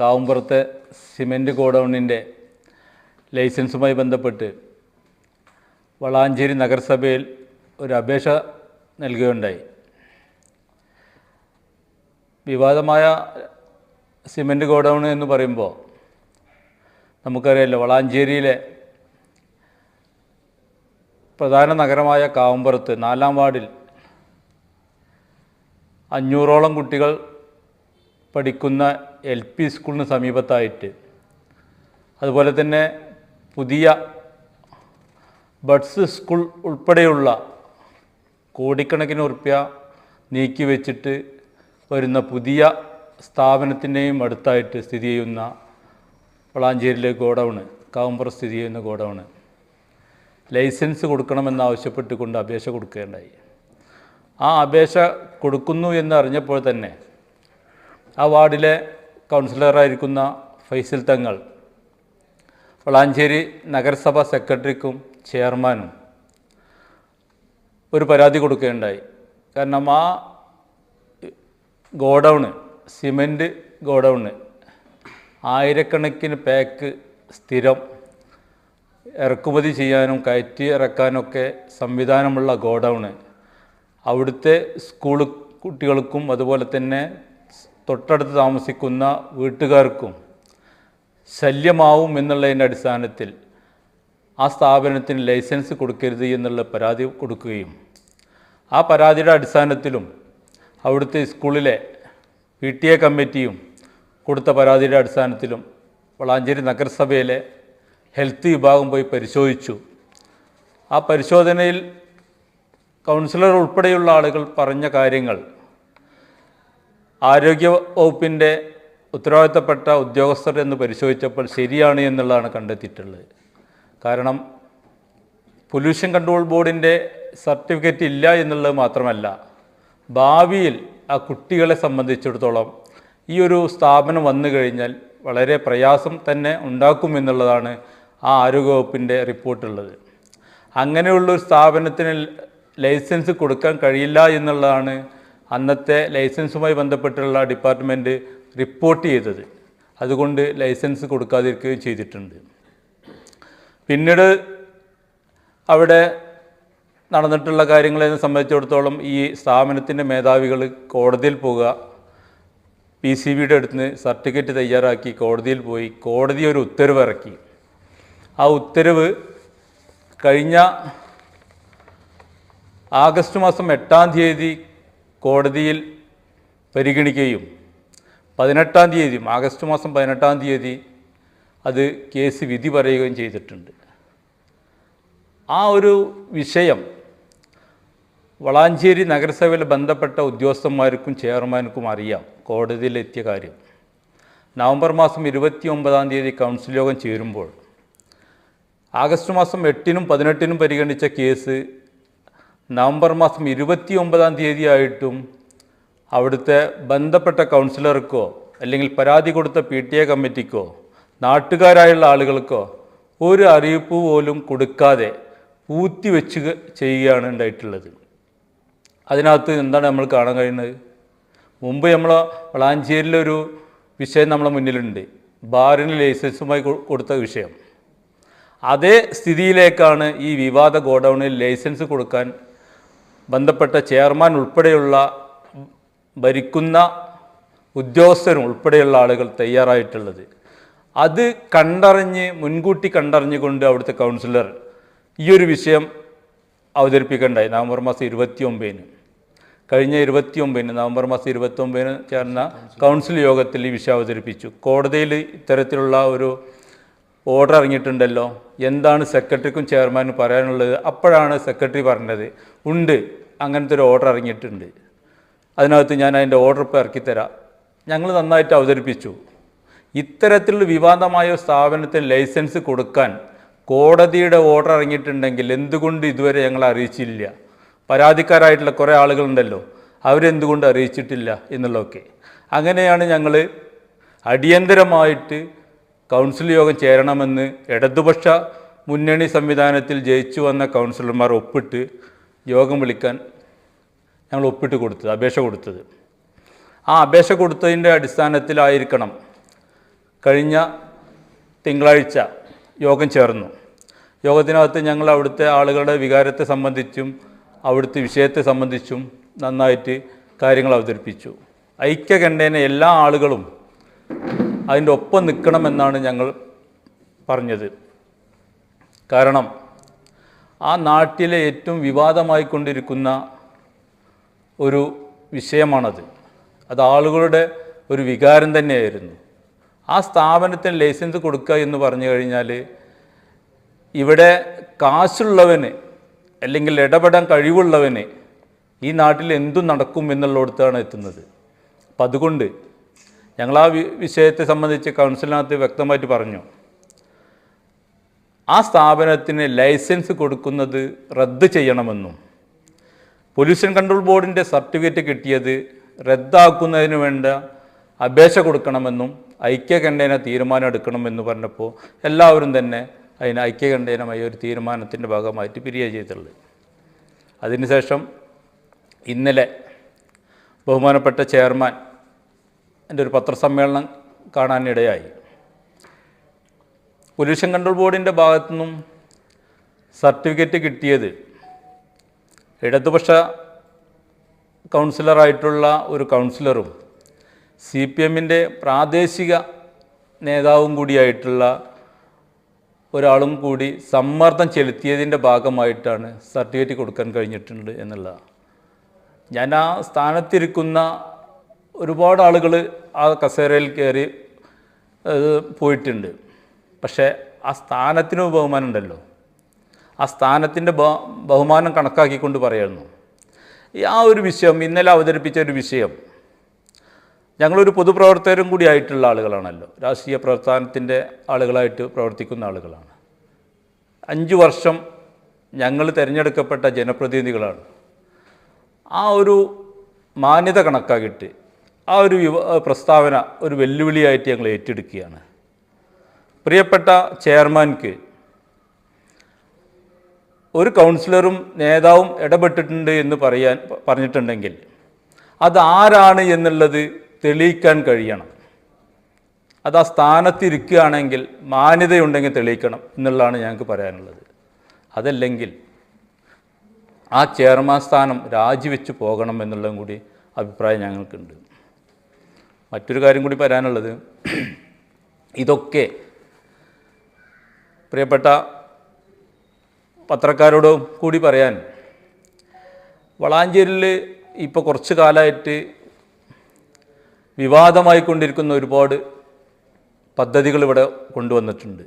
കാവുമ്പുറത്തെ cement ഗോഡൗണിന്റെ ലൈസൻസുമായി ബന്ധപ്പെട്ട് വളാഞ്ചേരി നഗരസഭയിൽ ഒരു അപേക്ഷ നൽകുകയുണ്ടായി. വിവാദമായ സിമന്റ് ഗോഡൗൺ എന്ന് പറയുമ്പോൾ നമുക്കറിയാമല്ലോ വളാഞ്ചേരിയിലെ പ്രധാന നഗരമായ കാവുംപുറത്ത് നാലാം വാർഡിൽ അഞ്ഞൂറോളം കുട്ടികൾ പഠിക്കുന്ന എൽ പി സ്കൂളിന് സമീപത്തായിട്ട്. അതുപോലെ തന്നെ പുതിയ ബഡ്സ് സ്കൂൾ ഉൾപ്പെടെയുള്ള കോടിക്കണക്കിന് ഉറുപ്യ നീക്കി വെച്ചിട്ട് വരുന്ന പുതിയ സ്ഥാപനത്തിന്റെയും അടുത്തായിട്ട് സ്ഥിതി ചെയ്യുന്ന വളാഞ്ചേരിയിലെ ഗോഡൗണ് കാവുമ്പുറം സ്ഥിതി ചെയ്യുന്ന ഗോഡൗണ്. ലൈസൻസ് കൊടുക്കണമെന്നാവശ്യപ്പെട്ടുകൊണ്ട് അപേക്ഷ കൊടുക്കുകയുണ്ടായി. ആ അപേക്ഷ കൊടുക്കുന്നു എന്ന് അറിഞ്ഞപ്പോൾ തന്നെ ആ വാർഡിലെ കൗൺസിലറായിരിക്കുന്ന ഫൈസൽ തങ്ങൾ വളാഞ്ചേരി നഗരസഭ സെക്രട്ടറിക്കും ചെയർമാനും ഒരു പരാതി കൊടുക്കുകയുണ്ടായി. കാരണം ആ ഗോഡൗണ് സിമന്റ് ഗോഡൗണ് ആയിരക്കണക്കിന് പാക്ക് സ്ഥിരം ഇറക്കുമതി ചെയ്യാനും കയറ്റി ഇറക്കാനൊക്കെ സംവിധാനമുള്ള ഗോഡൗണ് അവിടുത്തെ സ്കൂൾ കുട്ടികൾക്കും അതുപോലെ തന്നെ തൊട്ടടുത്ത് താമസിക്കുന്ന വീട്ടുകാർക്കും ശല്യമാവും എന്നുള്ളതിന്റെ അടിസ്ഥാനത്തിൽ ആ സ്ഥാപനത്തിന് ലൈസൻസ് കൊടുക്കരുത് എന്നുള്ള പരാതി കൊടുക്കുകയും ആ പരാതിയുടെ അടിസ്ഥാനത്തിലും അവിടുത്തെ സ്കൂളിലെ പി ടി എ കമ്മിറ്റിയും കൊടുത്ത പരാതിയുടെ അടിസ്ഥാനത്തിലും വളാഞ്ചേരി നഗരസഭയിലെ ഹെൽത്ത് വിഭാഗം പോയി പരിശോധിച്ചു. ആ പരിശോധനയിൽ കൗൺസിലർ ഉൾപ്പെടെയുള്ള ആളുകൾ പറഞ്ഞ കാര്യങ്ങൾ ആരോഗ്യ വകുപ്പിന്റെ ഉത്തരവാദിത്തപ്പെട്ട ഉദ്യോഗസ്ഥർ എന്ന് പരിശോധിച്ചപ്പോൾ ശരിയാണ് എന്നുള്ളതാണ് കണ്ടെത്തിയിട്ടുള്ളത്. കാരണം പൊല്യൂഷൻ കൺട്രോൾ ബോർഡിന്റെ സർട്ടിഫിക്കറ്റ് ഇല്ല എന്നുള്ളത് മാത്രമല്ല ഭാവിയിൽ ആ കുട്ടികളെ സംബന്ധിച്ചിടത്തോളം ഈ ഒരു സ്ഥാപനം വന്നു കഴിഞ്ഞാൽ വളരെ പ്രയാസം തന്നെ ഉണ്ടാക്കും എന്നുള്ളതാണ് ആ ആരോഗ്യവകുപ്പിന്റെ റിപ്പോർട്ടുള്ളത്. അങ്ങനെയുള്ളൊരു സ്ഥാപനത്തിന് ലൈസൻസ് കൊടുക്കാൻ കഴിയില്ല എന്നുള്ളതാണ് അന്നത്തെ ലൈസൻസുമായി ബന്ധപ്പെട്ടുള്ള ഡിപ്പാർട്ട്മെന്റ് റിപ്പോർട്ട് ചെയ്തത്. അതുകൊണ്ട് ലൈസൻസ് കൊടുക്കാതിരിക്കുകയും ചെയ്തിട്ടുണ്ട്. പിന്നീട് അവിടെ നടന്നിട്ടുള്ള കാര്യങ്ങളെ സംബന്ധിച്ചിടത്തോളം ഈ സ്ഥാപനത്തിന്റെ മേധാവികൾ കോടതിയിൽ പോവുക പി സി ബിയുടെ അടുത്ത് സർട്ടിഫിക്കറ്റ് തയ്യാറാക്കി കോടതിയിൽ പോയി കോടതി ഒരു ഉത്തരവ് ഇറക്കി. ആ ഉത്തരവ് കഴിഞ്ഞ ആഗസ്റ്റ് മാസം എട്ടാം തീയതി കോടതിയിൽ പരിഗണിക്കുകയും പതിനെട്ടാം തീയതി ആഗസ്റ്റ് മാസം പതിനെട്ടാം തീയതി അത് കേസ് വിധി പറയുകയും ചെയ്തിട്ടുണ്ട്. ആ ഒരു വിഷയം വളാഞ്ചേരി നഗരസഭയിൽ ബന്ധപ്പെട്ട ഉദ്യോഗസ്ഥന്മാർക്കും ചെയർമാൻക്കും അറിയാം. കോടതിയിലെത്തിയ കാര്യം. നവംബർ മാസം ഇരുപത്തി ഒമ്പതാം തീയതി കൗൺസിൽ യോഗം ചേരുമ്പോൾ ആഗസ്റ്റ് മാസം എട്ടിനും പതിനെട്ടിനും പരിഗണിച്ച കേസ് നവംബർ മാസം ഇരുപത്തി ഒമ്പതാം തീയതി ആയിട്ടും അവിടുത്തെ ബന്ധപ്പെട്ട കൗൺസിലർക്കോ അല്ലെങ്കിൽ പരാതി കൊടുത്ത പി ടി എ കമ്മിറ്റിക്കോ നാട്ടുകാരായുള്ള ആളുകൾക്കോ ഒരു അറിയിപ്പ് പോലും കൊടുക്കാതെ പൂത്തി വെച്ച് ചെയ്യുകയാണ് ഉണ്ടായിട്ടുള്ളത്. അതിനകത്ത് എന്താണ് നമ്മൾ കാണാൻ കഴിയുന്നത്? മുമ്പ് നമ്മൾ വളാഞ്ചേരിയിലൊരു വിഷയം നമ്മളെ മുന്നിലുണ്ട്. ബാറിന് ലൈസൻസുമായി കൊടുത്ത വിഷയം. അതേ സ്ഥിതിയിലേക്കാണ് ഈ വിവാദ ഗോഡൗണിൽ ലൈസൻസ് കൊടുക്കാൻ ബന്ധപ്പെട്ട ചെയർമാൻ ഉൾപ്പെടെയുള്ള ഭരിക്കുന്ന ഉദ്യോഗസ്ഥരും ഉൾപ്പെടെയുള്ള ആളുകൾ തയ്യാറായിട്ടുള്ളത്. അത് കണ്ടറിഞ്ഞ് മുൻകൂട്ടി കണ്ടറിഞ്ഞുകൊണ്ട് അവിടുത്തെ കൗൺസിലർ ഈ ഒരു വിഷയം അവതരിപ്പിക്കേണ്ടായി. നവംബർ മാസം ഇരുപത്തി ഒമ്പതിന് കഴിഞ്ഞ ഇരുപത്തി ഒമ്പതിന് നവംബർ മാസം ഇരുപത്തി ഒമ്പതിന് ചേർന്ന കൗൺസിൽ യോഗത്തിൽ ഈ വിഷയം അവതരിപ്പിച്ചു. കോടതിയിൽ ഇത്തരത്തിലുള്ള ഒരു ഓർഡർ ഇറങ്ങിയിട്ടുണ്ടല്ലോ. എന്താണ് സെക്രട്ടറിക്കും ചെയർമാനും പറയാനുള്ളത്? അപ്പോഴാണ് സെക്രട്ടറി പറഞ്ഞത്. ഉണ്ട്. അങ്ങനത്തെ ഒരു ഓർഡർ ഇറങ്ങിയിട്ടുണ്ട്. അതിനകത്ത് ഞാൻ അതിന്റെ ഓർഡർ ഇപ്പോൾ ഇറക്കിത്തരാം ഞങ്ങൾ നന്നായിട്ട് അവതരിപ്പിച്ചു. ഇത്തരത്തിലുള്ള വിവാദമായ സ്ഥാപനത്തിന് ലൈസൻസ് കൊടുക്കാൻ കോടതിയുടെ ഓർഡർ ഇറങ്ങിയിട്ടുണ്ടെങ്കിൽ എന്തുകൊണ്ട് ഇതുവരെ ഞങ്ങൾ അറിയിച്ചില്ല? പരാതിക്കാരായിട്ടുള്ള കുറേ ആളുകളുണ്ടല്ലോ അവരെന്തുകൊണ്ട് അറിയിച്ചിട്ടില്ല എന്നുള്ളതൊക്കെ. അങ്ങനെയാണ് ഞങ്ങൾ അടിയന്തരമായിട്ട് കൗൺസിൽ യോഗം ചേരണമെന്ന് ഇടതുപക്ഷ മുന്നണി സംവിധാനത്തിൽ ജയിച്ചു വന്ന കൗൺസിലർമാർ ഒപ്പിട്ട് യോഗം വിളിക്കാൻ ഞങ്ങൾ ഒപ്പിട്ട് കൊടുത്തത് അപേക്ഷ കൊടുത്തത്. ആ അപേക്ഷ കൊടുത്തതിന്റെ അടിസ്ഥാനത്തിലായിരിക്കണം കഴിഞ്ഞ തിങ്കളാഴ്ച യോഗം ചേർന്നു. യോഗത്തിനകത്ത് ഞങ്ങൾ അവിടുത്തെ ആളുകളുടെ വികാരത്തെ സംബന്ധിച്ചും അവിടുത്തെ വിഷയത്തെ സംബന്ധിച്ചും നന്നായിട്ട് കാര്യങ്ങൾ അവതരിപ്പിച്ചു. ഐക്യകണ്ഠേന എല്ലാ ആളുകളും അതിന്റെ ഒപ്പം നിൽക്കണമെന്നാണ് ഞങ്ങൾ പറഞ്ഞത്. കാരണം ആ നാട്ടിലെ ഏറ്റവും വിവാദമായി കൊണ്ടിരിക്കുന്ന ഒരു വിഷയമാണത്. അത് ആളുകളുടെ ഒരു വികാരം തന്നെയായിരുന്നു. ആ സ്ഥാപനത്തിന് ലൈസൻസ് കൊടുക്കുക എന്ന് പറഞ്ഞു കഴിഞ്ഞാൽ ഇവിടെ കാശുള്ളവന് അല്ലെങ്കിൽ ഇടപെടാൻ കഴിവുള്ളവന് ഈ നാട്ടിൽ എന്തും നടക്കും എന്നുള്ളിടത്താണ് എത്തുന്നത്. അപ്പം അതുകൊണ്ട് ഞങ്ങൾ ആ വിഷയത്തെ സംബന്ധിച്ച് കൗൺസിലിനകത്ത് വ്യക്തമായിട്ട് പറഞ്ഞു. ആ സ്ഥാപനത്തിന് ലൈസൻസ് കൊടുക്കുന്നത് റദ്ദ് ചെയ്യണമെന്നും പൊല്യൂഷൻ കൺട്രോൾ ബോർഡിന്റെ സർട്ടിഫിക്കറ്റ് കിട്ടിയത് റദ്ദാക്കുന്നതിന് വേണ്ട അപേക്ഷ കൊടുക്കണമെന്നും ഐക്യകണ്ഠേന തീരുമാനം എടുക്കണമെന്ന് പറഞ്ഞപ്പോൾ എല്ലാവരും തന്നെ അതിന് ഐക്യകണ്ഠേനമായ ഒരു തീരുമാനത്തിന്റെ ഭാഗമായിട്ട് പിരിയ ചെയ്തിട്ടുള്ളത്. അതിനുശേഷം ഇന്നലെ ബഹുമാനപ്പെട്ട ചെയർമാൻ എന്റെ ഒരു പത്രസമ്മേളനം കാണാനിടയായി. പൊല്യൂഷൻ കൺട്രോൾ ബോർഡിന്റെ ഭാഗത്തു നിന്നും സർട്ടിഫിക്കറ്റ് കിട്ടിയത് ഇടതുപക്ഷ കൗൺസിലറായിട്ടുള്ള ഒരു കൗൺസിലറും സി പി എമ്മിന്റെ പ്രാദേശിക നേതാവും കൂടിയായിട്ടുള്ള ഒരാളും കൂടി സമ്മർദ്ദം ചെലുത്തിയതിന്റെ ഭാഗമായിട്ടാണ് സർട്ടിഫിക്കറ്റ് കൊടുക്കാൻ കഴിഞ്ഞിട്ടുണ്ട് എന്നുള്ളത് ഞാൻ ആ സ്ഥാനത്തിരിക്കുന്ന ഒരുപാട് ആളുകൾ ആ കസേരയിൽ കയറി പോയിട്ടുണ്ട്. പക്ഷേ ആ സ്ഥാനത്തിന് ബഹുമാനം ഉണ്ടല്ലോ ആ സ്ഥാനത്തിന്റെ ബഹുമാനം കണക്കാക്കിക്കൊണ്ട് പറയുന്നു. ആ ഒരു വിഷയം ഇന്നലെ അവതരിപ്പിച്ച ഒരു വിഷയം. ഞങ്ങളൊരു പൊതുപ്രവർത്തകരും കൂടി ആയിട്ടുള്ള ആളുകളാണല്ലോ. രാഷ്ട്രീയ പ്രസ്ഥാനത്തിന്റെ ആളുകളായിട്ട് പ്രവർത്തിക്കുന്ന ആളുകളാണ്. അഞ്ച് വർഷം ഞങ്ങൾ തിരഞ്ഞെടുക്കപ്പെട്ട ജനപ്രതിനിധികളാണ്. ആ ഒരു മാന്യത കണക്കാക്കിയിട്ട് ആ ഒരു പ്രസ്താവന ഒരു വെല്ലുവിളിയായിട്ട് ഞങ്ങൾ ഏറ്റെടുക്കുകയാണ്. പ്രിയപ്പെട്ട ചെയർമാൻക്ക് ഒരു കൗൺസിലറും നേതാവും ഇടപെട്ടിട്ടുണ്ട് എന്ന് പറയാൻ പറഞ്ഞിട്ടുണ്ടെങ്കിൽ അതാരാണ് എന്നുള്ളത് തെളിയിക്കാൻ കഴിയണം. അത് ആ സ്ഥാനത്തിരിക്കുകയാണെങ്കിൽ മാന്യതയുണ്ടെങ്കിൽ തെളിയിക്കണം എന്നുള്ളതാണ് ഞങ്ങൾക്ക് പറയാനുള്ളത്. അതല്ലെങ്കിൽ ആ ചെയർമാൻ സ്ഥാനം രാജിവെച്ച് പോകണം എന്നുള്ളതും കൂടി അഭിപ്രായം ഞങ്ങൾക്കുണ്ട്. മറ്റൊരു കാര്യം കൂടി പറയാനുള്ളത് ഇതൊക്കെ പ്രിയപ്പെട്ട പത്രക്കാരോട് കൂടി പറയാൻ വളാഞ്ചേരിയിൽ ഇപ്പോൾ കുറച്ച് കാലമായിട്ട് വിവാദമായി കൊണ്ടിരിക്കുന്ന ഒരുപാട് പദ്ധതികൾ ഇവിടെ കൊണ്ടുവന്നിട്ടുണ്ട്.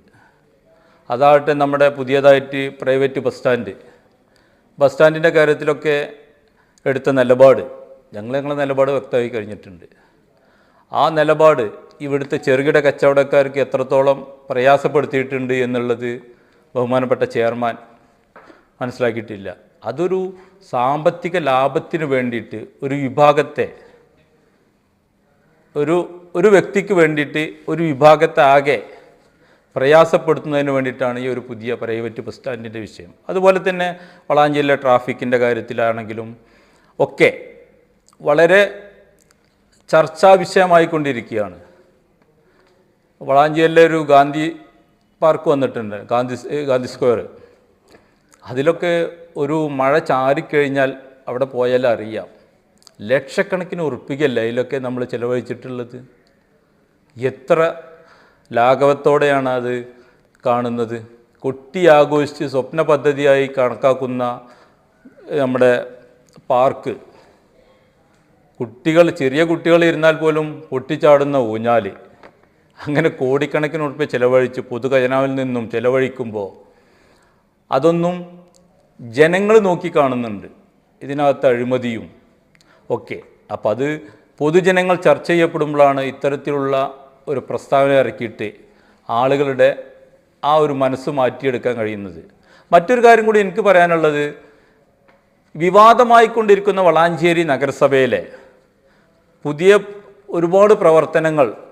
അതാകട്ടെ നമ്മുടെ പുതിയതായിട്ട് പ്രൈവറ്റ് ബസ് സ്റ്റാൻഡ്. ബസ് സ്റ്റാൻഡിന്റെ കാര്യത്തിലൊക്കെ എടുത്ത നിലപാട് ഞങ്ങൾ ഞങ്ങളുടെ നിലപാട് വ്യക്തമായി കഴിഞ്ഞിട്ടുണ്ട്. ആ നിലപാട് ഇവിടുത്തെ ചെറുകിട കച്ചവടക്കാർക്ക് എത്രത്തോളം പ്രയാസപ്പെടുത്തിയിട്ടുണ്ട് എന്നുള്ളത് ബഹുമാനപ്പെട്ട ചെയർമാൻ മനസ്സിലാക്കിയിട്ടില്ല. അതൊരു സാമ്പത്തിക ലാഭത്തിന് വേണ്ടിയിട്ട് ഒരു വിഭാഗത്തെ ഒരു ഒരു വ്യക്തിക്ക് വേണ്ടിയിട്ട് ഒരു വിഭാഗത്തെ ആകെ പ്രയാസപ്പെടുത്തുന്നതിന് വേണ്ടിയിട്ടാണ് ഈ ഒരു പുതിയ പ്രൈവറ്റ് ബസ് സ്റ്റാൻഡിന്റെ വിഷയം. അതുപോലെ തന്നെ വളാഞ്ചേരിയിലെ ട്രാഫിക്കിന്റെ കാര്യത്തിലാണെങ്കിലും ഒക്കെ വളരെ ചർച്ചാ വിഷയമായിക്കൊണ്ടിരിക്കുകയാണ്. വളാഞ്ചേരിയിലെ ഒരു ഗാന്ധി പാർക്ക് വന്നിട്ടുണ്ട് ഗാന്ധി ഗാന്ധി സ്ക്വയർ. അതിലൊക്കെ ഒരു മഴ ചാരിക്കഴിഞ്ഞാൽ അവിടെ പോയാൽ അറിയാം. ലക്ഷക്കണക്കിന് ഉറപ്പിക്കല്ല അതിലൊക്കെ നമ്മൾ ചിലവഴിച്ചിട്ടുള്ളത്? എത്ര ലാഘവത്തോടെയാണ് അത് കാണുന്നത്? കൊട്ടി ആഘോഷിച്ച് സ്വപ്ന പദ്ധതിയായി കണക്കാക്കുന്ന നമ്മുടെ പാർക്ക്. കുട്ടികൾ ചെറിയ കുട്ടികൾ ഇരുന്നാൽ പോലും പൊട്ടിച്ചാടുന്ന ഊഞ്ഞാൽ അങ്ങനെ കോടിക്കണക്കിന് ഉറപ്പ് ചിലവഴിച്ച് പൊതുഖജനാവിൽ നിന്നും ചിലവഴിക്കുമ്പോൾ അതൊന്നും ജനങ്ങൾ നോക്കി കാണുന്നുണ്ട് ഇതിനകത്ത് അഴിമതിയും ഒക്കെ. അപ്പം അത് പൊതുജനങ്ങൾ ചർച്ച ചെയ്യപ്പെടുമ്പോഴാണ് ഇത്തരത്തിലുള്ള ഒരു പ്രസ്താവന ഇറക്കിയിട്ട് ആളുകളുടെ ആ ഒരു മനസ്സ് മാറ്റിയെടുക്കാൻ കഴിയുന്നത്. മറ്റൊരു കാര്യം കൂടി എനിക്ക് പറയാനുള്ളത്. വിവാദമായിക്കൊണ്ടിരിക്കുന്ന വളാഞ്ചേരി നഗരസഭയിലെ പുതിയ ഒരുപാട് പ്രവർത്തനങ്ങൾ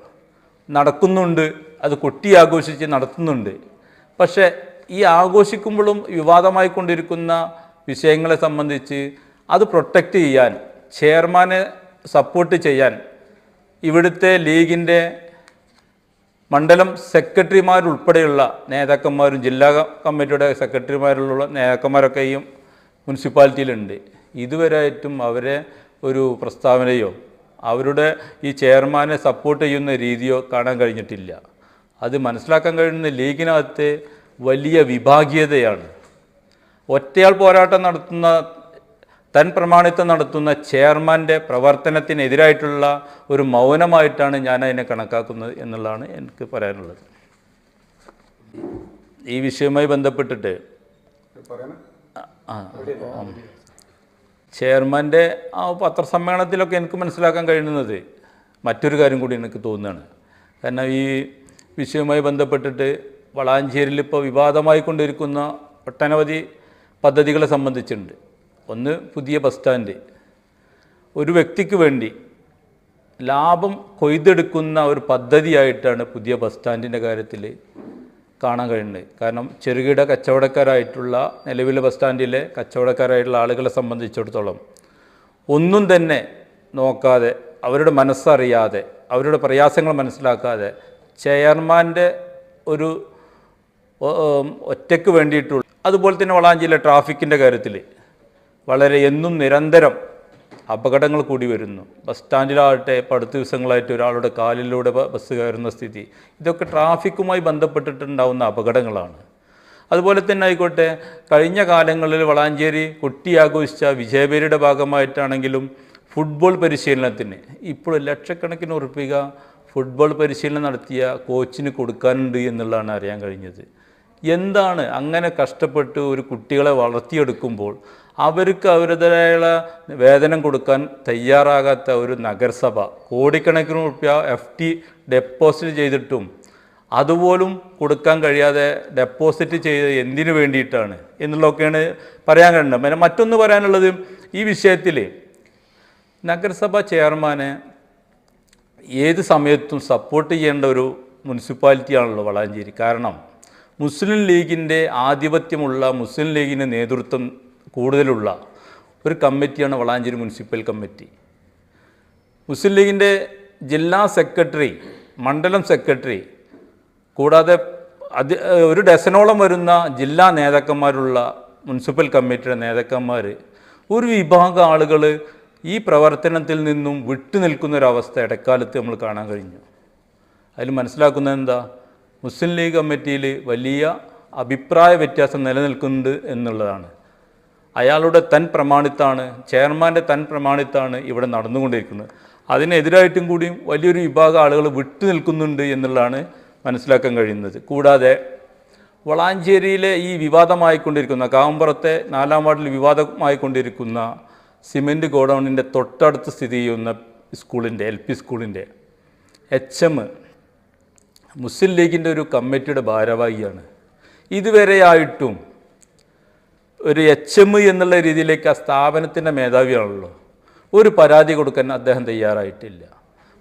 നടക്കുന്നുണ്ട് അത് കൊട്ടി ആഘോഷിച്ച് നടത്തുന്നുണ്ട്. പക്ഷേ ഈ ആഘോഷിക്കുമ്പോഴും വിവാദമായി കൊണ്ടിരിക്കുന്ന വിഷയങ്ങളെ സംബന്ധിച്ച് അത് പ്രൊട്ടക്റ്റ് ചെയ്യാൻ ചെയർമാനെ സപ്പോർട്ട് ചെയ്യാൻ ഇവിടുത്തെ ലീഗിന്റെ മണ്ഡലം സെക്രട്ടറിമാരുൾപ്പെടെയുള്ള നേതാക്കന്മാരും ജില്ലാ കമ്മിറ്റിയുടെ സെക്രട്ടറിമാരുള്ള നേതാക്കന്മാരൊക്കെയും മുനിസിപ്പാലിറ്റിയിലുണ്ട്. ഇതുവരെയായിട്ടും അവരെ ഒരു പ്രസ്താവനയോ അവരുടെ ഈ ചെയർമാനെ സപ്പോർട്ട് ചെയ്യുന്ന രീതിയോ കാണാൻ കഴിഞ്ഞിട്ടില്ല. അത് മനസ്സിലാക്കാൻ കഴിയുന്ന ലീഗിനകത്തെ വലിയ വിഭാഗീയതയാണ്. ഒറ്റയാൾ പോരാട്ടം നടത്തുന്ന തൻ പ്രമാണിത്വം നടത്തുന്ന ചെയർമാന്റെ പ്രവർത്തനത്തിനെതിരായിട്ടുള്ള ഒരു മൗനമായിട്ടാണ് ഞാൻ അതിനെ കണക്കാക്കുന്നത് എന്നുള്ളതാണ് എനിക്ക് പറയാനുള്ളത്. ഈ വിഷയവുമായി ബന്ധപ്പെട്ടിട്ട് ആ. ചെയർമാന്റെ ആ പത്രസമ്മേളനത്തിലൊക്കെ എനിക്ക് മനസ്സിലാക്കാൻ കഴിയുന്നത് മറ്റൊരു കാര്യം കൂടി എനിക്ക് തോന്നുകയാണ്. കാരണം ഈ വിഷയവുമായി ബന്ധപ്പെട്ടിട്ട് വളാഞ്ചേരിയിൽ ഇപ്പോൾ വിവാദമായി കൊണ്ടിരിക്കുന്ന ഒട്ടനവധി പദ്ധതികളെ സംബന്ധിച്ചുണ്ട് ഒന്ന് പുതിയ ബസ് സ്റ്റാൻഡ്. ഒരു വ്യക്തിക്ക് വേണ്ടി ലാഭം കൊയ്തെടുക്കുന്ന ഒരു പദ്ധതിയായിട്ടാണ് പുതിയ ബസ് സ്റ്റാൻഡിന്റെ കാര്യത്തിൽ കാണാൻ കഴിയുന്നുണ്ട്. കാരണം ചെറുകിട കച്ചവടക്കാരായിട്ടുള്ള നിലവിലെ ബസ് സ്റ്റാൻഡിലെ കച്ചവടക്കാരായിട്ടുള്ള ആളുകളെ സംബന്ധിച്ചിടത്തോളം ഒന്നും തന്നെ നോക്കാതെ അവരുടെ മനസ്സറിയാതെ അവരുടെ പ്രയാസങ്ങൾ മനസ്സിലാക്കാതെ ചെയർമാന്റെ ഒരു ഒറ്റയ്ക്ക് വേണ്ടിയിട്ടുള്ള അതുപോലെ തന്നെ വളാഞ്ചിയിലെ ട്രാഫിക്കിന്റെ കാര്യത്തിൽ വളരെ എന്നും നിരന്തരം അപകടങ്ങൾ കൂടി വരുന്നു. ബസ് സ്റ്റാൻഡിലാകട്ടെ ഇപ്പോൾ അടുത്ത ദിവസങ്ങളായിട്ട് ഒരാളുടെ കാലിലൂടെ ബസ് കയറുന്ന സ്ഥിതി. ഇതൊക്കെ ട്രാഫിക്കുമായി ബന്ധപ്പെട്ടിട്ടുണ്ടാവുന്ന അപകടങ്ങളാണ്. അതുപോലെ തന്നെ ആയിക്കോട്ടെ കഴിഞ്ഞ കാലങ്ങളിൽ വളാഞ്ചേരി കുട്ടി ആഘോഷിച്ച വിജയപേരിയുടെ ഭാഗമായിട്ടാണെങ്കിലും ഫുട്ബോൾ പരിശീലനത്തിന് ഇപ്പോൾ ലക്ഷക്കണക്കിന് ഉറപ്പിക ഫുട്ബോൾ പരിശീലനം നടത്തിയ കോച്ചിന് കൊടുക്കാനുണ്ട് എന്നുള്ളതാണ് അറിയാൻ കഴിഞ്ഞത്. എന്താണ് അങ്ങനെ കഷ്ടപ്പെട്ട് ഒരു കുട്ടികളെ വളർത്തിയെടുക്കുമ്പോൾ അവർക്ക് അവരുടേതായുള്ള വേതനം കൊടുക്കാൻ തയ്യാറാകാത്ത ഒരു നഗരസഭ കോടിക്കണക്കിന് റുപ്യ എഫ് ടി ഡെപ്പോസിറ്റ് ചെയ്തിട്ടും അതുപോലും കൊടുക്കാൻ കഴിയാതെ ഡെപ്പോസിറ്റ് ചെയ്ത് എന്തിനു വേണ്ടിയിട്ടാണ് എന്നുള്ളതൊക്കെയാണ് പറയാൻ കഴിയുന്നത്. പിന്നെ മറ്റൊന്ന് പറയാനുള്ളത് ഈ വിഷയത്തിൽ നഗരസഭ ചെയർമാനെ ഏത് സമയത്തും സപ്പോർട്ട് ചെയ്യേണ്ട ഒരു മുനിസിപ്പാലിറ്റിയാണല്ലോ വളാഞ്ചേരി. കാരണം മുസ്ലിം ലീഗിന്റെ ആധിപത്യമുള്ള മുസ്ലിം ലീഗിന്റെ നേതൃത്വം കൂടുതലുള്ള ഒരു കമ്മിറ്റിയാണ് വളാഞ്ചേരി മുനിസിപ്പൽ കമ്മിറ്റി. മുസ്ലിം ലീഗിന്റെ ജില്ലാ സെക്രട്ടറി മണ്ഡലം സെക്രട്ടറി കൂടാതെ അത് ഒരു ഡസനോളം വരുന്ന ജില്ലാ നേതാക്കന്മാരുള്ള മുനിസിപ്പൽ കമ്മിറ്റിയുടെ നേതാക്കന്മാർ ഒരു വിഭാഗം ആളുകൾ ഈ പ്രവർത്തനത്തിൽ നിന്നും വിട്ടു നിൽക്കുന്ന ഒരവസ്ഥ ഇടക്കാലത്ത് നമ്മൾ കാണാൻ കഴിഞ്ഞു. അതിൽ മനസ്സിലാക്കുന്നത് എന്താ മുസ്ലിം ലീഗ് കമ്മിറ്റിയിൽ വലിയ അഭിപ്രായ വ്യത്യാസം നിലനിൽക്കുന്നുണ്ട് എന്നുള്ളതാണ്. അയാളുടെ തൻ പ്രമാണിത്താണ് ചെയർമാന്റെ തൻ പ്രമാണിത്താണ് ഇവിടെ നടന്നുകൊണ്ടിരിക്കുന്നത്. അതിനെതിരായിട്ടും കൂടിയും വലിയൊരു വിഭാഗം ആളുകൾ വിട്ടു നിൽക്കുന്നുണ്ട് എന്നുള്ളതാണ് മനസ്സിലാക്കാൻ കഴിയുന്നത്. കൂടാതെ വളാഞ്ചേരിയിലെ ഈ വിവാദമായിക്കൊണ്ടിരിക്കുന്ന കാവുമ്പുറത്തെ നാലാം വാർഡിൽ വിവാദമായിക്കൊണ്ടിരിക്കുന്ന സിമെന്റ് ഗോഡൗണിന്റെ തൊട്ടടുത്ത് സ്ഥിതി ചെയ്യുന്ന സ്കൂളിന്റെ എൽ പി സ്കൂളിന്റെ എച്ച് എം മുസ്ലിം ലീഗിന്റെ ഒരു കമ്മിറ്റിയുടെ ഭാരവാഹിയാണ്. ഇതുവരെയായിട്ടും ഒരു എച്ച് എം എന്നുള്ള രീതിയിലേക്ക് ആ സ്ഥാപനത്തിന്റെ മേധാവിയാണല്ലോ. ഒരു പരാതി കൊടുക്കാൻ അദ്ദേഹം തയ്യാറായിട്ടില്ല.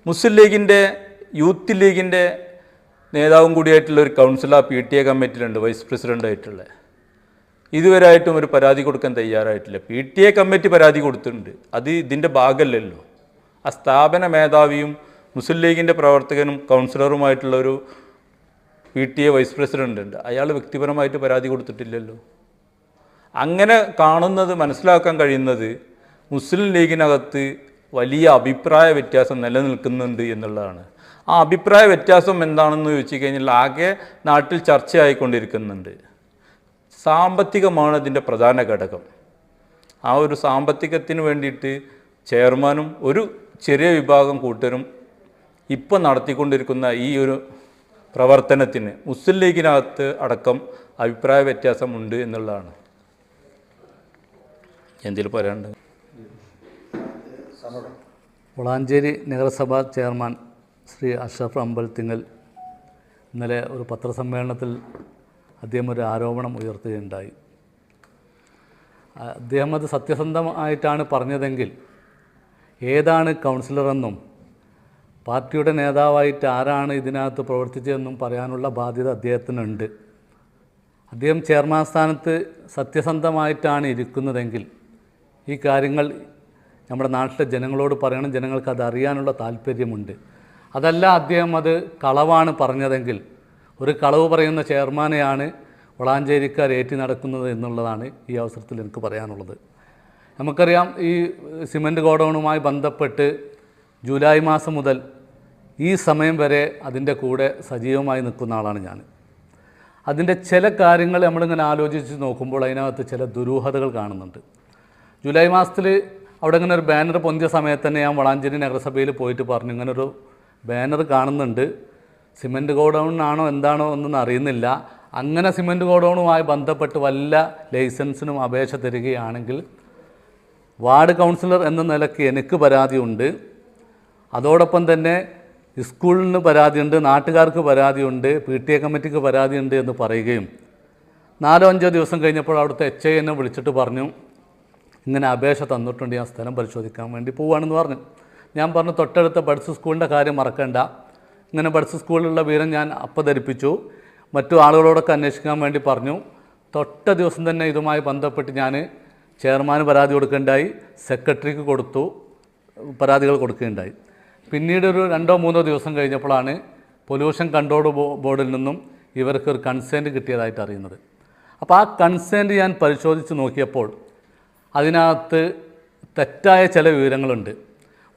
മുസ്ലിം ലീഗിന്റെ യൂത്ത് ലീഗിന്റെ നേതാവും കൂടിയായിട്ടുള്ള ഒരു കൗൺസിലർ പി ടി എ കമ്മിറ്റിയിലുണ്ട് വൈസ് പ്രസിഡന്റായിട്ടുള്ള ഇതുവരെയായിട്ടും ഒരു പരാതി കൊടുക്കാൻ തയ്യാറായിട്ടില്ല. പി ടി എ കമ്മിറ്റി പരാതി കൊടുത്തിട്ടുണ്ട്. അത് ഇതിന്റെ ഭാഗമല്ലല്ലോ. ആ സ്ഥാപന മേധാവിയും മുസ്ലിം ലീഗിന്റെ പ്രവർത്തകനും കൗൺസിലറുമായിട്ടുള്ള ഒരു P T A vice president ഉണ്ട്. അയാൾ വ്യക്തിപരമായിട്ട് പരാതി കൊടുത്തിട്ടില്ലല്ലോ. അങ്ങനെ കാണുന്നത് മനസ്സിലാക്കാൻ കഴിയുന്നത് മുസ്ലിം ലീഗിനകത്ത് വലിയ അഭിപ്രായ വ്യത്യാസം നിലനിൽക്കുന്നുണ്ട് എന്നുള്ളതാണ്. ആ അഭിപ്രായ വ്യത്യാസം എന്താണെന്ന് ചോദിച്ചു കഴിഞ്ഞാൽ ആകെ നാട്ടിൽ ചർച്ചയായിക്കൊണ്ടിരിക്കുന്നുണ്ട്. സാമ്പത്തികമാണ് അതിന്റെ പ്രധാന ഘടകം. ആ ഒരു സാമ്പത്തികത്തിന് വേണ്ടിയിട്ട് ചെയർമാനും ഒരു ചെറിയ വിഭാഗം കൂട്ടരും ഇപ്പം നടത്തിക്കൊണ്ടിരിക്കുന്ന ഈ ഒരു പ്രവർത്തനത്തിന് മുസ്ലിം ലീഗിനകത്ത് അടക്കം അഭിപ്രായ വ്യത്യാസമുണ്ട് എന്നുള്ളതാണ്. എന്തെങ്കിലും പറയാനുണ്ട്? വളാഞ്ചേരി നഗരസഭാ ചെയർമാൻ ശ്രീ അഷ്റഫ് അമ്പലത്തിങ്ങൽ ഇന്നലെ ഒരു പത്രസമ്മേളനത്തിൽ അദ്ദേഹം ഒരു ആരോപണം ഉയർത്തുകയുണ്ടായി. അദ്ദേഹം അത് സത്യസന്ധമായിട്ടാണ് പറഞ്ഞതെങ്കിൽ ഏതാണ് കൗൺസിലറെന്നും പാർട്ടിയുടെ നേതാവായിട്ട് ആരാണ് ഇതിനകത്ത് പ്രവർത്തിച്ചതെന്നും പറയാനുള്ള ബാധ്യത അദ്ദേഹത്തിനുണ്ട്. അദ്ദേഹം ചെയർമാൻ സ്ഥാനത്ത് സത്യസന്ധമായിട്ടാണ് ഇരിക്കുന്നതെങ്കിൽ ഈ കാര്യങ്ങൾ നമ്മുടെ നാട്ടിലെ ജനങ്ങളോട് പറയണം ജനങ്ങൾക്ക് അത് അറിയാനുള്ള താല്പര്യമുണ്ട്. അതല്ല അദ്ദേഹം അത് കളവാണ് പറഞ്ഞതെങ്കിൽ ഒരു കളവ് പറയുന്ന ചെയർമാനെയാണ് വളാഞ്ചേരിക്കാർ ഏറ്റി നടക്കുന്നത് എന്നുള്ളതാണ് ഈ അവസരത്തിൽ എനിക്ക് പറയാനുള്ളത്. നമുക്കറിയാം ഈ സിമന്റ് ഗോഡൗണുമായി ബന്ധപ്പെട്ട് ജൂലൈ മാസം മുതൽ ഈ സമയം വരെ അതിന്റെ കൂടെ സജീവമായി നിൽക്കുന്ന ആളാണ് ഞാൻ. അതിന്റെ ചില കാര്യങ്ങൾ നമ്മളിങ്ങനെ ആലോചിച്ച് നോക്കുമ്പോൾ അതിനകത്ത് ചില ദുരൂഹതകൾ കാണുന്നുണ്ട്. ജൂലൈ മാസത്തിൽ അവിടെ ഇങ്ങനെ ഒരു ബാനർ പൊന്തിയ സമയത്ത് തന്നെ ഞാൻ വളാഞ്ചേരി നഗരസഭയിൽ പോയിട്ട് പറഞ്ഞു. ഇങ്ങനൊരു ബാനർ കാണുന്നുണ്ട്. സിമന്റ് ഗോഡൗണാണോ എന്താണോ ഒന്നും അറിയുന്നില്ല. അങ്ങനെ സിമന്റ് ഗോഡൗണുമായി ബന്ധപ്പെട്ട് വല്ല ലൈസൻസിനും അപേക്ഷ തരികയാണെങ്കിൽ വാർഡ് കൗൺസിലർ എന്ന നിലയ്ക്ക് എനിക്ക് പരാതിയുണ്ട്. അതോടൊപ്പം തന്നെ സ്കൂളിന് പരാതിയുണ്ട് നാട്ടുകാർക്ക് പരാതിയുണ്ട് പി ടി എ കമ്മിറ്റിക്ക് പരാതിയുണ്ട് എന്ന് പറയുകയും നാലോ അഞ്ചോ ദിവസം കഴിഞ്ഞപ്പോൾ അവിടുത്തെ എച്ച് ഐ എന്നെ വിളിച്ചിട്ട് പറഞ്ഞു ഇങ്ങനെ അപേക്ഷ തന്നിട്ടുണ്ട് ഞാൻ സ്ഥലം പരിശോധിക്കാൻ വേണ്ടി പോവുകയാണെന്ന് പറഞ്ഞു. ഞാൻ പറഞ്ഞു തൊട്ടടുത്ത ബഡ്സ് സ്കൂളിന്റെ കാര്യം മറക്കണ്ട. ഇങ്ങനെ ബഡ്സ് സ്കൂളിലുള്ള വിവരം ഞാൻ അപ്പം ധരിപ്പിച്ചു മറ്റു ആളുകളോടൊക്കെ അന്വേഷിക്കാൻ വേണ്ടി പറഞ്ഞു. തൊട്ട ദിവസം തന്നെ ഇതുമായി ബന്ധപ്പെട്ട് ഞാൻ ചെയർമാന് പരാതി കൊടുക്കേണ്ടായി സെക്രട്ടറിക്ക് കൊടുത്തു പരാതികൾ കൊടുക്കുകയുണ്ടായി. പിന്നീട് ഒരു രണ്ടോ മൂന്നോ ദിവസം കഴിഞ്ഞപ്പോഴാണ് പൊല്യൂഷൻ കൺട്രോൾ ബോർഡിൽ നിന്നും ഇവർക്ക് ഒരു കൺസേന്റ് കിട്ടിയതായിട്ട് അറിയുന്നത്. അപ്പോൾ ആ കൺസേന്റ് ഞാൻ പരിശോധിച്ച് നോക്കിയപ്പോൾ അതിനകത്ത് തെറ്റായ ചില വിവരങ്ങളുണ്ട്.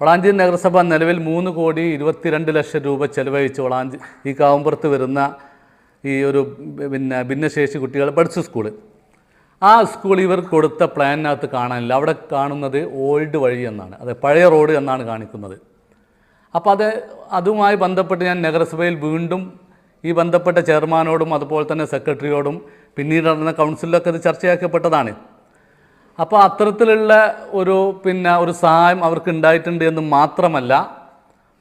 വളാഞ്ചേരി നഗരസഭ നിലവിൽ മൂന്ന് കോടി ഇരുപത്തിരണ്ട് ലക്ഷം രൂപ ചെലവഴിച്ച് വളാഞ്ചി ഈ കാവുമ്പുറത്ത് വരുന്ന ഈ ഒരു പിന്നെ ഭിന്നശേഷി കുട്ടികൾ ബഡ്സ് സ്കൂൾ ആ സ്കൂൾ ഇവർ കൊടുത്ത പ്ലാനിനകത്ത് കാണാനില്ല. അവിടെ കാണുന്നത് ഓൾഡ് വഴി എന്നാണ്. അത് പഴയ റോഡ് എന്നാണ് കാണിക്കുന്നത്. അപ്പോൾ അത് അതുമായി ബന്ധപ്പെട്ട് ഞാൻ നഗരസഭയിൽ വീണ്ടും ഈ ബന്ധപ്പെട്ട ചെയർമാനോടും അതുപോലെ തന്നെ സെക്രട്ടറിയോടും പിന്നീട് നടന്ന കൗൺസിലൊക്കെ ഇത് ചർച്ചയാക്കപ്പെട്ടതാണ്. അപ്പോൾ അത്തരത്തിലുള്ള ഒരു പിന്നെ ഒരു സഹായം അവർക്ക് ഉണ്ടായിട്ടുണ്ട് എന്ന് മാത്രമല്ല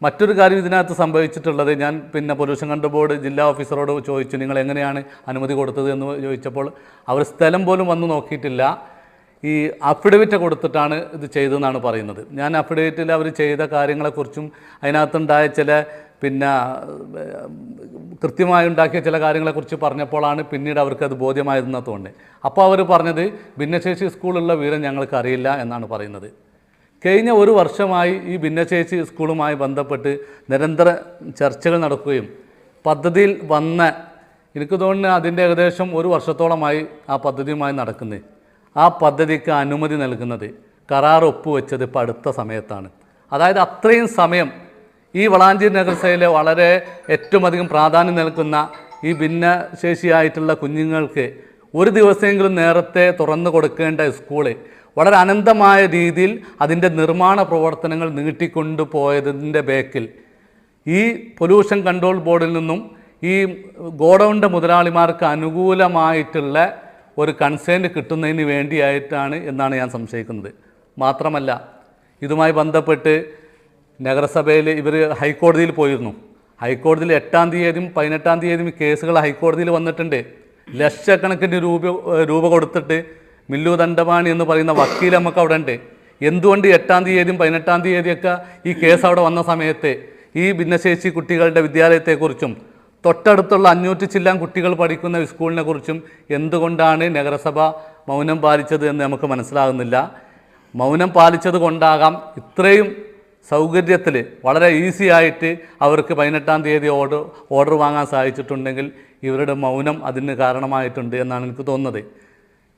മറ്റൊരു കാര്യം ഇതിനകത്ത് സംഭവിച്ചിട്ടുള്ളത് ഞാൻ പിന്നെ പൊല്യൂഷൻ കൺട്രോൾ ബോർഡ് ജില്ലാ ഓഫീസറോട് ചോദിച്ചു നിങ്ങൾ എങ്ങനെയാണ് അനുമതി കൊടുത്തത്? എന്ന് ചോദിച്ചപ്പോൾ അവർ സ്ഥലം പോലും വന്ന് നോക്കിയിട്ടില്ല. ഈ അഫിഡവിറ്റ് കൊടുത്തിട്ടാണ് ഇത് ചെയ്തതെന്നാണ് പറയുന്നത്. ഞാൻ അഫിഡവിറ്റിൽ അവർ ചെയ്ത കാര്യങ്ങളെക്കുറിച്ചും അതിനകത്തുണ്ടായ ചില പിന്നെ കൃത്യമായി ഉണ്ടാക്കിയ ചില കാര്യങ്ങളെക്കുറിച്ച് പറഞ്ഞപ്പോഴാണ് പിന്നീട് അവർക്ക് അത് ബോധ്യമായിരുന്ന അപ്പോൾ അവർ പറഞ്ഞത് ഭിന്നശേഷി സ്കൂളുള്ള വിവരം ഞങ്ങൾക്ക് അറിയില്ല എന്നാണ് പറയുന്നത്. കഴിഞ്ഞ ഒരു വർഷമായി ഈ ഭിന്നശേഷി സ്കൂളുമായി ബന്ധപ്പെട്ട് നിരന്തര ചർച്ചകൾ നടക്കുകയും പദ്ധതിയിൽ വന്ന എനിക്ക് തോന്നുന്നു അതിന്റെ ഏകദേശം ഒരു വർഷത്തോളമായി ആ പദ്ധതിയുമായി നടക്കുന്നത് ആ പദ്ധതിക്ക് അനുമതി നൽകുന്നത് കരാർ ഒപ്പുവെച്ചത് ഇപ്പോൾ അടുത്ത സമയത്താണ്. അതായത് അത്രയും സമയം ഈ വളാഞ്ചേരി നഗരസഭയിലെ വളരെ ഏറ്റവും അധികം പ്രാധാന്യം നൽകുന്ന ഈ ഭിന്നശേഷിയായിട്ടുള്ള കുഞ്ഞുങ്ങൾക്ക് ഒരു ദിവസമെങ്കിലും നേരത്തെ തുറന്നു കൊടുക്കേണ്ട സ്കൂൾ വളരെ അനന്തമായ രീതിയിൽ അതിന്റെ നിർമ്മാണ പ്രവർത്തനങ്ങൾ നീട്ടിക്കൊണ്ടുപോയതിന്റെ ബേക്കിൽ ഈ പൊല്യൂഷൻ കൺട്രോൾ ബോർഡിൽ നിന്നും ഈ ഗോഡൗണിന്റെ മുതലാളിമാർക്ക് അനുകൂലമായിട്ടുള്ള ഒരു കൺസേന്റ് കിട്ടുന്നതിന് വേണ്ടിയായിട്ടാണ് എന്നാണ് ഞാൻ സംശയിക്കുന്നത്. മാത്രമല്ല ഇതുമായി ബന്ധപ്പെട്ട് നഗരസഭയിൽ ഇവർ ഹൈക്കോടതിയിൽ പോയിരുന്നു. ഹൈക്കോടതിയിൽ എട്ടാം തീയതിയും പതിനെട്ടാം തീയതിയും കേസുകൾ ഹൈക്കോടതിയിൽ വന്നിട്ടുണ്ട്. ലക്ഷക്കണക്കിന് രൂപ രൂപ കൊടുത്തിട്ട് മില്ലു ദണ്ഡപാണി എന്ന് പറയുന്ന വക്കീൽ നമുക്ക് അവിടെ ഉണ്ട്. എന്തുകൊണ്ട് എട്ടാം തീയതിയും പതിനെട്ടാം തീയതിയൊക്കെ ഈ കേസ് അവിടെ വന്ന സമയത്ത് ഈ ഭിന്നശേഷി കുട്ടികളുടെ വിദ്യാലയത്തെക്കുറിച്ചും തൊട്ടടുത്തുള്ള അഞ്ഞൂറ്റി ചില്ലാൻ കുട്ടികൾ പഠിക്കുന്ന സ്കൂളിനെ കുറിച്ചും എന്തുകൊണ്ടാണ് നഗരസഭ മൗനം പാലിച്ചത് എന്ന് നമുക്ക് മനസ്സിലാകുന്നില്ല. മൗനം പാലിച്ചത് കൊണ്ടാകാം ഇത്രയും സൗകര്യത്തിൽ വളരെ ഈസി ആയിട്ട് അവർക്ക് പതിനെട്ടാം തീയതി ഓർഡർ ഓർഡർ വാങ്ങാൻ സാധിച്ചിട്ടുണ്ടെങ്കിൽ ഇവരുടെ മൗനം അതിന് കാരണമായിട്ടുണ്ട് എന്നാണ് എനിക്ക് തോന്നുന്നത്.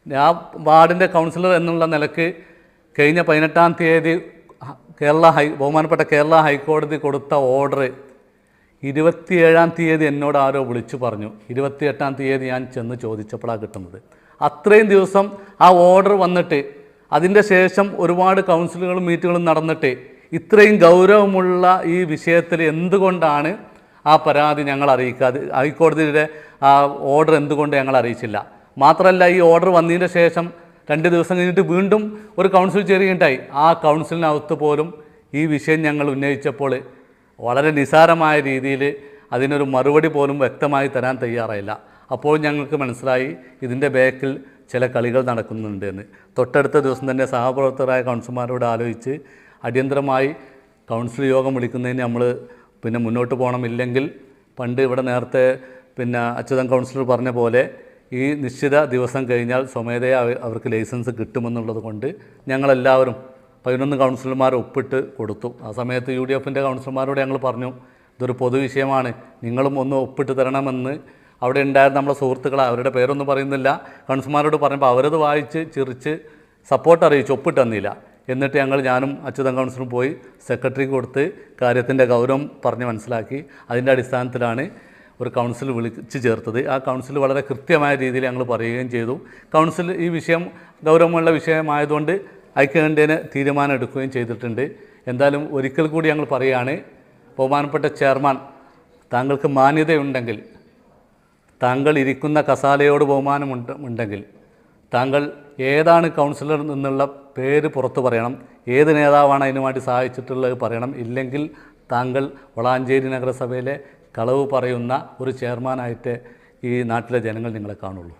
ആ വാർഡിന്റെ കൗൺസിലർ എന്നുള്ള നിലയ്ക്ക് കഴിഞ്ഞ പതിനെട്ടാം തീയതി കേരള ഹൈ ബഹുമാനപ്പെട്ട കേരള ഹൈക്കോടതി കൊടുത്ത ഓർഡർ ഇരുപത്തിയേഴാം തീയതി എന്നോട് ആരോ വിളിച്ചു പറഞ്ഞു. ഇരുപത്തിയെട്ടാം തീയതി ഞാൻ ചെന്ന് ചോദിച്ചപ്പോഴാണ് കിട്ടുന്നത്. അത്രയും ദിവസം ആ ഓർഡർ വന്നിട്ട് അതിന്റെ ശേഷം ഒരുപാട് കൗൺസിലുകളും മീറ്റുകളും നടന്നിട്ട് ഇത്രയും ഗൗരവമുള്ള ഈ വിഷയത്തിൽ എന്തുകൊണ്ടാണ് ആ പരാതി ഞങ്ങൾ അറിയിക്കാതെ ഹൈക്കോടതിയുടെ ആ ഓർഡർ എന്തുകൊണ്ട് ഞങ്ങൾ അറിയിച്ചില്ല? മാത്രമല്ല ഈ ഓർഡർ വന്നതിന്റെ ശേഷം രണ്ട് ദിവസം കഴിഞ്ഞിട്ട് വീണ്ടും ഒരു കൗൺസിൽ ചേരുകയുണ്ടായി. ആ കൗൺസിലിനകത്ത് പോലും ഈ വിഷയം ഞങ്ങൾ ഉന്നയിച്ചപ്പോൾ വളരെ നിസാരമായ രീതിയിൽ അതിനൊരു മറുപടി പോലും വ്യക്തമായി തരാൻ തയ്യാറായില്ല. അപ്പോൾ ഞങ്ങൾക്ക് മനസ്സിലായി ഇതിന്റെ ബാക്കിൽ ചില കളികൾ നടക്കുന്നുണ്ട് എന്ന് തൊട്ടടുത്ത ദിവസം തന്നെ സഹപ്രവർത്തകരായ കൗൺസിലർമാരോട് ആലോചിച്ച് അടിയന്തരമായി കൗൺസിൽ യോഗം വിളിക്കുന്നതിന് നമ്മൾ പിന്നെ മുന്നോട്ട് പോകണമില്ലെങ്കിൽ പണ്ട് ഇവിടെ നേരത്തെ പിന്നെ അച്യുതൻ കൗൺസിലർ പറഞ്ഞ പോലെ ഈ നിശ്ചിത ദിവസം കഴിഞ്ഞാൽ സ്വമേധയാ അവർക്ക് ലൈസൻസ് കിട്ടുമെന്നുള്ളത് കൊണ്ട് ഞങ്ങളെല്ലാവരും പതിനൊന്ന് കൗൺസിലർമാർ ഒപ്പിട്ട് കൊടുത്തു. ആ സമയത്ത് യു ഡി എഫിന്റെ കൗൺസിലർമാരോട് ഞങ്ങൾ പറഞ്ഞു ഇതൊരു പൊതുവിഷയമാണ് നിങ്ങളും ഒന്ന് ഒപ്പിട്ട് തരണമെന്ന് അവിടെ ഉണ്ടായിരുന്ന നമ്മളെ സുഹൃത്തുക്കൾ അവരുടെ പേരൊന്നും പറയുന്നില്ല. കൗൺസിലർമാരോട് പറഞ്ഞപ്പോൾ അവരത് വായിച്ച് ചിരിച്ച് സപ്പോർട്ട് അറിയിച്ചു ഒപ്പിട്ട് തന്നില്ല. എന്നിട്ട് ഞങ്ങൾ ഞാനും അച്യുതൻ കൗൺസിലും പോയി സെക്രട്ടറിക്ക് കൊടുത്ത് കാര്യത്തിന്റെ ഗൗരവം പറഞ്ഞ് മനസ്സിലാക്കി. അതിന്റെ അടിസ്ഥാനത്തിലാണ് ഒരു കൗൺസിൽ വിളിച്ച് ചേർത്തത്. ആ കൗൺസിൽ വളരെ കൃത്യമായ രീതിയിൽ ഞങ്ങൾ പറയുകയും ചെയ്തു. കൗൺസിൽ ഈ വിഷയം ഗൗരവമുള്ള വിഷയമായതുകൊണ്ട് ഐക്യകണ്ഠേന തീരുമാനം എടുക്കുകയും ചെയ്തിട്ടുണ്ട്. എന്തായാലും ഒരിക്കൽ കൂടി ഞങ്ങൾ പറയുകയാണ് ബഹുമാനപ്പെട്ട ചെയർമാൻ താങ്കൾക്ക് മാന്യതയുണ്ടെങ്കിൽ താങ്കൾ ഇരിക്കുന്ന കസാലയോട് ബഹുമാനമുണ്ട് ഉണ്ടെങ്കിൽ താങ്കൾ ഏതാണ് കൗൺസിലർ നിന്നുള്ള പേര് പുറത്തു പറയണം. ഏത് നേതാവാണ് അതിനു വേണ്ടി സഹായിച്ചിട്ടുള്ളത് പറയണം. ഇല്ലെങ്കിൽ താങ്കൾ വളാഞ്ചേരി നഗരസഭയിലെ കളവ് പറയുന്ന ഒരു ചെയർമാനായിട്ട് ഈ നാട്ടിലെ ജനങ്ങൾ നിങ്ങളെ കാണുള്ളൂ.